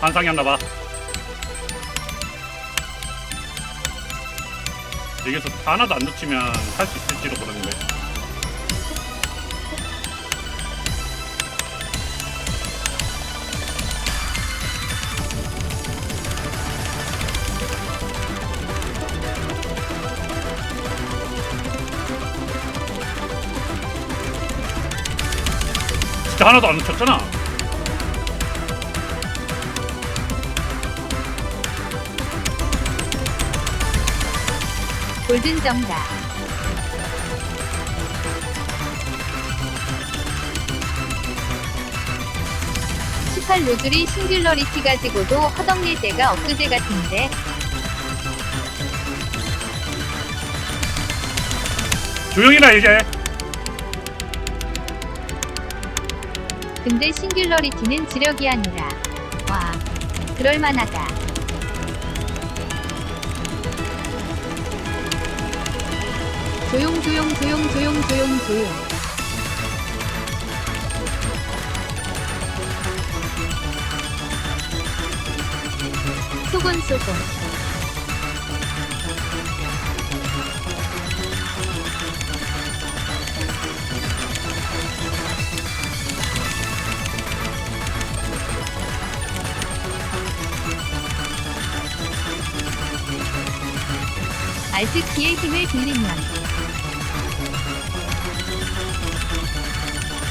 환상이었나봐. 여기서 하나도 안 놓치면 할 수 있을지도 모르는데 진짜 하나도 안 놓쳤잖아 골든 정답. 시팔 루즈리 싱귤러리티 가지고도 허덕일 때가 엊그제 같은데. 조용히라 이제 근데 싱귤러리티는 지력이 아니라. 와 그럴만하다. 조용 조용 조용 조용 조용. 조용 소곤 소곤 알트 기의 힘을 빌린 남